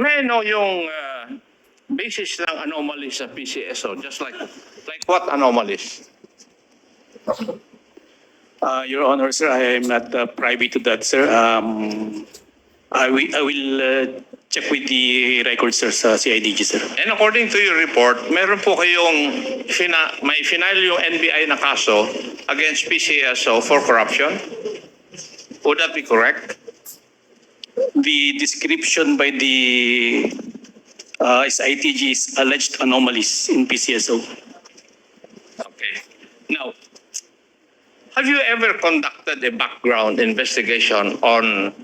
may know yung uh, basis ng anomalies sa PCSO? Just like, like what anomalies? Uh, Your Honor, sir, I am not uh, privy to that, sir. Um, I will, I will uh, check with the records, sir, sa CIDG, sir. And according to your report, meron po kayong fina, may final yung NBI na kaso against PCSO for corruption? Would that be correct? The description by the uh, alleged anomalies in PCSO. Okay. Now, have you ever conducted a background investigation on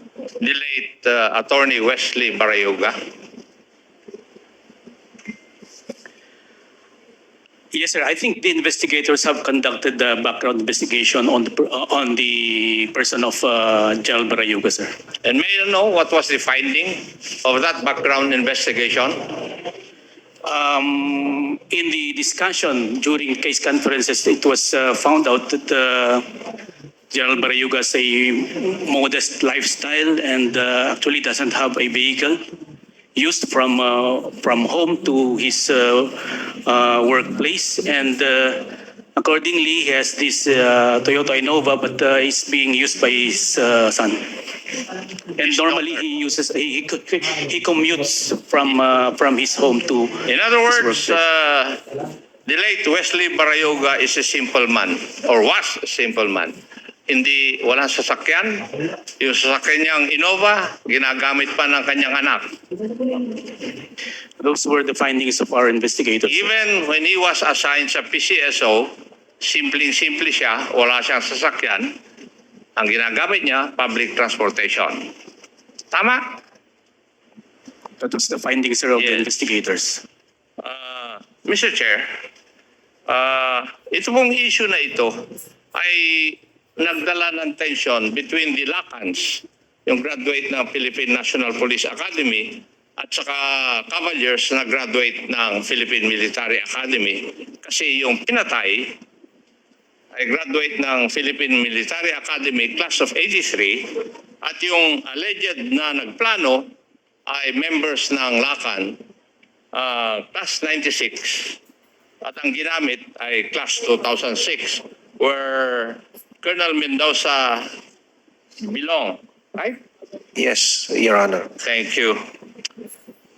the late uh, attorney Wesley Barayoga? Yes, sir. I think the investigators have conducted the background investigation on the per- uh, on the person of uh, General Barayuga, sir. And may I know what was the finding of that background investigation? Um, in the discussion during case conferences, it was uh, found out that uh, General Barayuga has a modest lifestyle and uh, actually doesn't have a vehicle used from uh, from home to his uh, uh, workplace and uh, accordingly he has this uh, Toyota Innova but uh, it's being used by his uh, son. And normally he uses he, he he commutes from uh, from his home to In other words, uh, the late Wesley Barayoga is a simple man or was a simple man. Hindi, walang sasakyan. Yung sasakyan niyang Innova, ginagamit pa ng kanyang anak. Those were the findings of our investigators. Even when he was assigned sa PCSO, simpleng-simple siya, wala siyang sasakyan. Ang ginagamit niya, public transportation. Tama? That was the findings sir, of the Yes. investigators. Uh, Mr. Chair, uh, ito pong issue na ito ay nagdala ng tension between the Lacans, yung graduate ng Philippine National Police Academy, at saka Cavaliers na graduate ng Philippine Military Academy. Kasi yung pinatay ay graduate ng Philippine Military Academy Class of 83 at yung alleged na nagplano ay members ng Lacan uh, class 96 at ang ginamit ay class 2006 where Colonel Mendoza belong. Right? Yes, Your Honor. Thank you.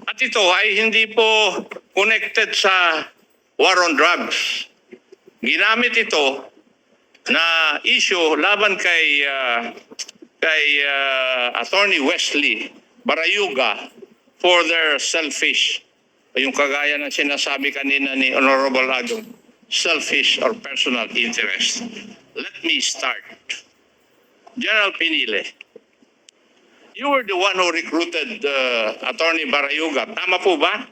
At ito ay hindi po connected sa war on drugs. Ginamit ito na issue laban kay uh, kay uh, Attorney Wesley Barayuga for their selfish yung kagaya ng sinasabi kanina ni Honorable Agong selfish or personal interest. Let me start. General Pinile, you were the one who recruited uh, Attorney Barayuga. Tama po ba?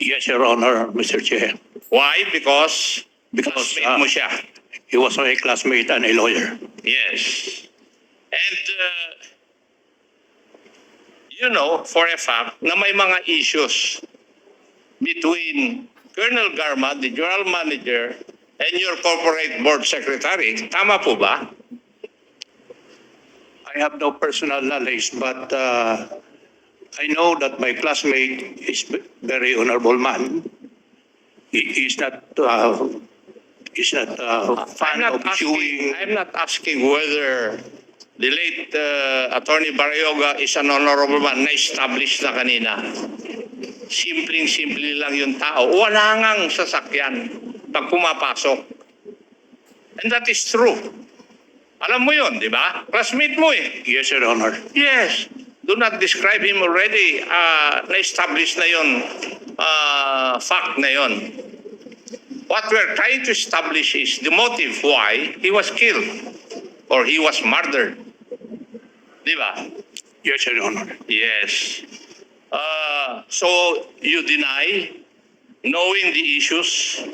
Yes, Your Honor, Mr. Chair. Why? Because Because, uh, mo siya. He was my classmate and a lawyer. Yes. And uh, you know for a fact na may mga issues between Colonel Garma, the general manager, and your corporate board secretary. Tama po ba? I have no personal knowledge, but uh, I know that my classmate is very honorable man. He is not, uh, he's not uh, I'm fan not of asking, issuing. I'm not asking whether the late uh, Attorney Barrioga is an honorable man na established na kanina. Simpleng-simple lang yung tao. Wala ngang sasakyan pag pumapasok. And that is true. Alam mo yun, di ba? Classmate mo eh. Yes, Your Honor. Yes. Do not describe him already. Uh, na-establish na yun. Uh, fact na yun. What we're trying to establish is the motive why he was killed or he was murdered. Di ba? Yes, Your Honor. Yes. Uh, so you deny knowing the issues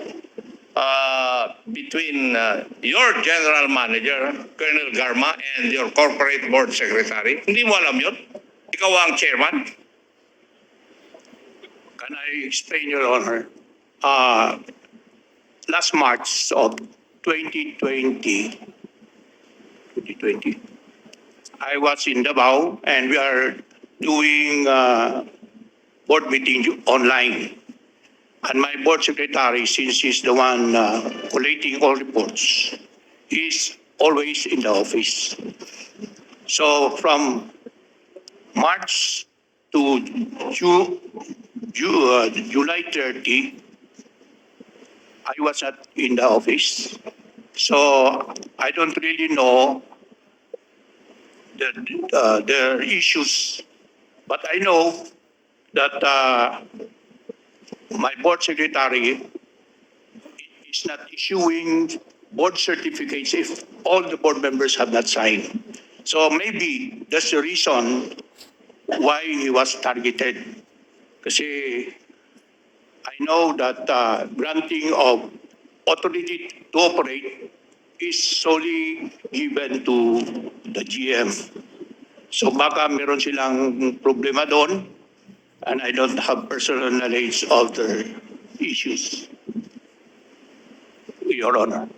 uh, between uh, your general manager, Colonel Garma, and your corporate board secretary? Hindi mo alam yun? Ikaw ang chairman? Can I explain, Your Honor? Uh, last March of 2020, 2020, I was in Davao and we are doing uh, board meeting online. And my board secretary, since he's the one uh, collating all reports, is always in the office. So from March to Ju- Ju- uh, July 30, I was not in the office. So I don't really know the, uh, the issues, but I know that uh, my board secretary is not issuing board certificates if all the board members have not signed. So maybe that's the reason why he was targeted. Kasi I know that uh, granting of authority to operate is solely given to the GM. So baka meron silang problema doon and I don't have personal knowledge of their issues. Your Honor.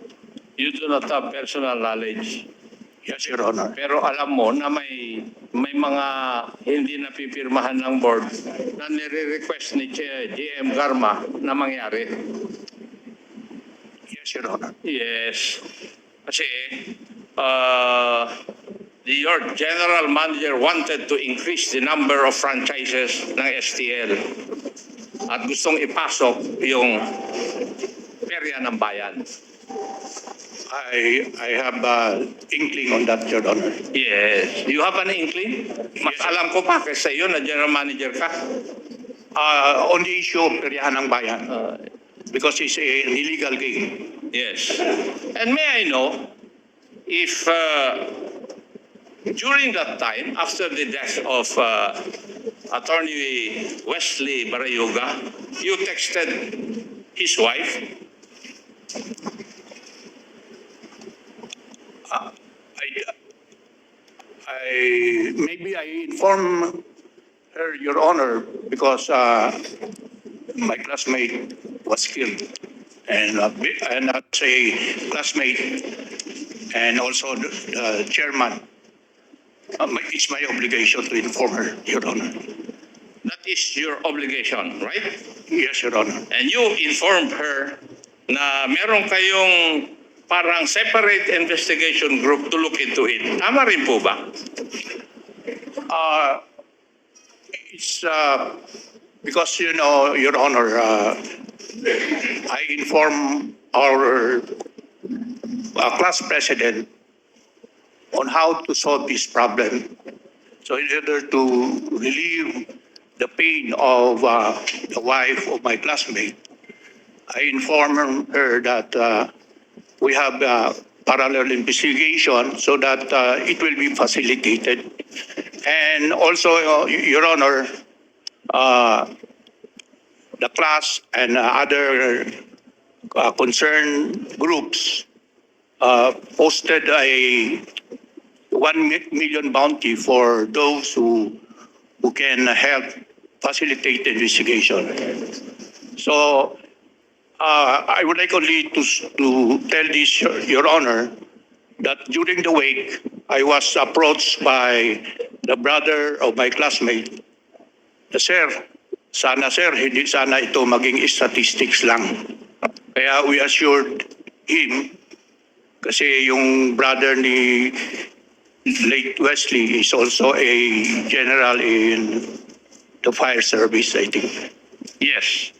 You do not have personal knowledge. Yes, Your Honor. Pero alam mo na may may mga hindi napipirmahan ng board na nire-request ni GM Garma na mangyari. Yes, Your Honor. Yes. Kasi uh, the, your general manager wanted to increase the number of franchises ng STL at gustong ipasok yung perya ng bayan. I, I have uh, inkling on that, Your Honor. Yes. You have an inkling? Mas Yes. alam ko pa kaysa iyo na general manager ka. Uh, on the issue of peryahan ng bayan, Uh, because it's a, an illegal game. Yes. And may I know if uh, during that time, after the death of uh, Attorney Wesley Barayuga, you texted his wife? I, I, maybe I inform her, Your Honor, because uh, my classmate was killed. And, uh, and as a classmate and also the, the chairman, uh, my- it's my obligation to inform her, Your Honor. That is your obligation, right? Yes, Your Honor. And you informed her na meron kayong parang separate investigation group to look into it. Tama rin po ba? Uh, it's uh, because you know, Your Honor, uh, I inform our uh, class president on how to solve this problem. So in order to relieve the pain of uh, the wife of my classmate, I inform her that uh, we have uh, parallel investigation so that uh, it will be facilitated. And also, uh, Your Honor, the class and uh, other uh, concerned groups uh, posted a million bounty for those who who can help facilitate the investigation. So uh, I would like only to to tell this, Your- Your Honor, that during the wake, I was approached by the brother of my classmate. Sir, sana sir, hindi sana ito maging statistics lang. Kaya we assured him, kasi yung brother ni late Wesley is also a general in the fire service, I think. Yes.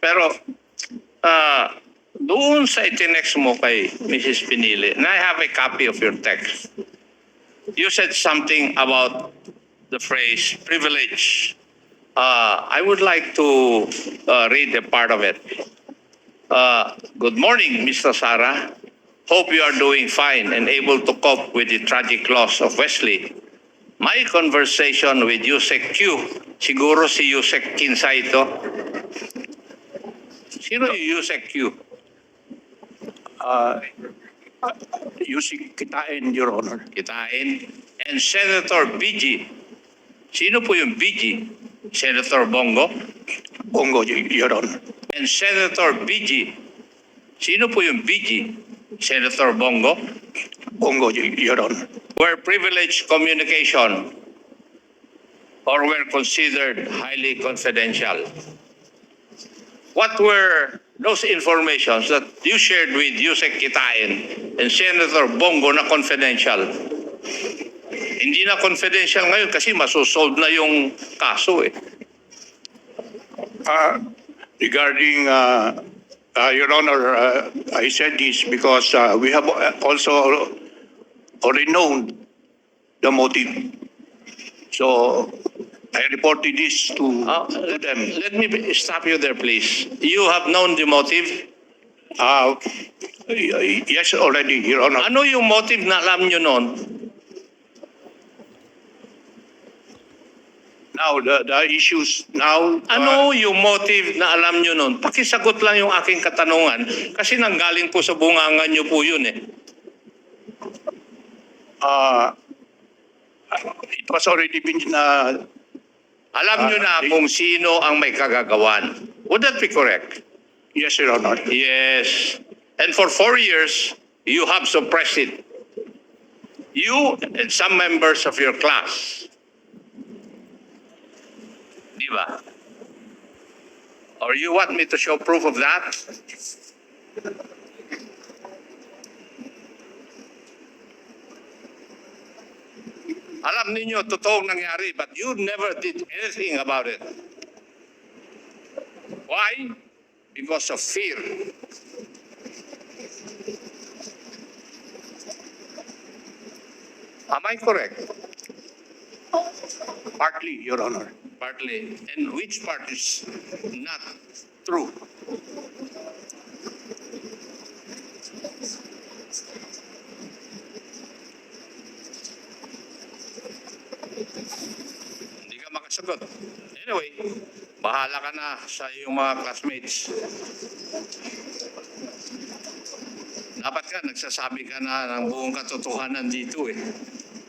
Pero, ah, doon sa itinext mo kay Mrs. Pinili, and I have a copy of your text, you said something about the phrase privilege. Uh, I would like to uh, read a part of it. Uh, good morning, Mr. Sara. Hope you are doing fine and able to cope with the tragic loss of Wesley. My conversation with Yusek Q, siguro si Yusek Kinsa ito. Sino yung Yusek Q? Uh, using kitain, Your Honor. Kitain. And Senator BG. Sino po yung BG? Senator Bongo? Bongo, Your Honor. And Senator BG. Sino po yung BG? Senator Bongo? Bongo, Your Honor. Where privileged communication or were considered highly confidential. What were those informations that you shared with Yusek Kitain and Senator Bongo na confidential? Hindi na confidential ngayon kasi masosolve na yung kaso eh. Uh, regarding, uh, uh, Your Honor, uh, I said this because uh, we have also already known the motive. So I reported this to, Uh, to let, them. let me stop you there, please. You have known the motive. Uh, yes, already, Your Honor. Ano yung motive na alam nyo noon? Now, the, the issues now. uh, Ano yung motive na alam nyo noon? Pakisagot lang yung aking katanungan kasi nanggaling po sa bungangan nyo po yun eh. uh, it was already been, uh, Alam nyo na Ah, kung sino ang may kagagawan. Would that be correct? yes, Your Honor. Yes. And for four years, you have suppressed it. You and some members of your class. Di ba? Or you want me to show proof of that? Alam ninyo, totoong nangyari, but you never did anything about it. Why? Because of fear. Am I correct? Partly, Your Honor. Partly. And which part is not true? Hindi ka makasagot. Anyway, bahala ka na sa iyong mga classmates. Dapat ka, nagsasabi ka na ng buong katotohanan dito eh.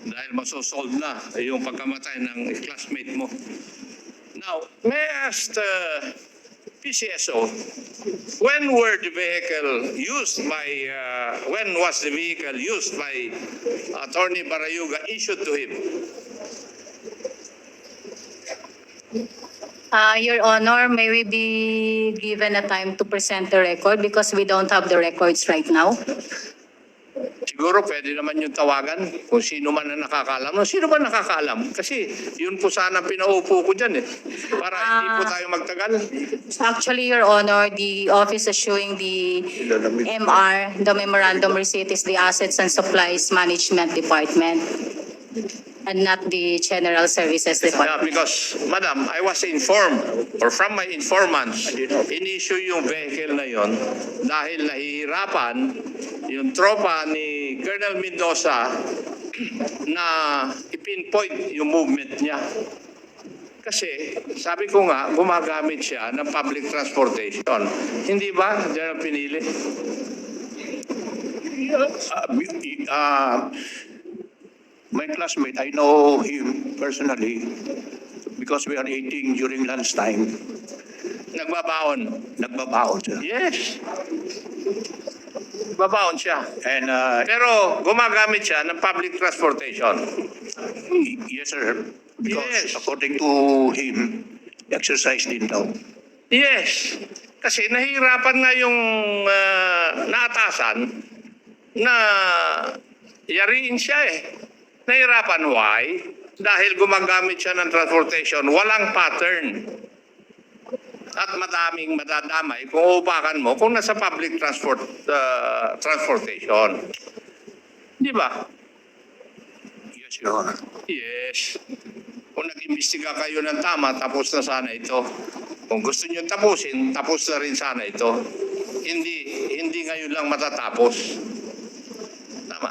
Dahil masosolve na yung pagkamatay ng classmate mo. Now, may I ask the PCSO, when were the vehicle used by, uh, when was the vehicle used by Attorney Barayuga issued to him? Uh, Your Honor, may we be given a time to present the record because we don't have the records right now? Siguro pwede naman yung tawagan kung sino man ang nakakaalam. No, sino ba nakakaalam? Kasi yun po sana pinaupo ko dyan eh. Para hindi po tayo magtagal. Actually, Your Honor, the office issuing the MR, the memorandum receipt is the Assets and Supplies Management Department and not the General Services Yeah, Department. because, Madam, I was informed, or from my informants, in-issue yung vehicle na yon dahil nahihirapan yung tropa ni Colonel Mendoza na ipinpoint yung movement niya. Kasi, sabi ko nga, gumagamit siya ng public transportation. Hindi ba, General Pinili? Uh, uh, my classmate, I know him personally because we are eating during lunchtime. Nagbabaon. Nagbabaon siya. Yes. Babaon siya. And uh, Pero gumagamit siya ng public transportation. yes, sir. Because Yes. according to him, exercise din daw. Yes. Kasi nahihirapan nga yung ah, naatasan na yariin siya eh. Nahihirapan why? Dahil gumagamit siya ng transportation, walang pattern. At madaming madadamay kung upakan mo kung nasa public transport ah, transportation. Di ba? Yes, Your Honor. Yes. Kung nag-imbestiga kayo ng tama, tapos na sana ito. Kung gusto niyo tapusin, tapos na rin sana ito. Hindi, hindi ngayon lang matatapos. Tama.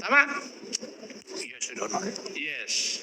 Tama? Yes, Your Honor. Yes.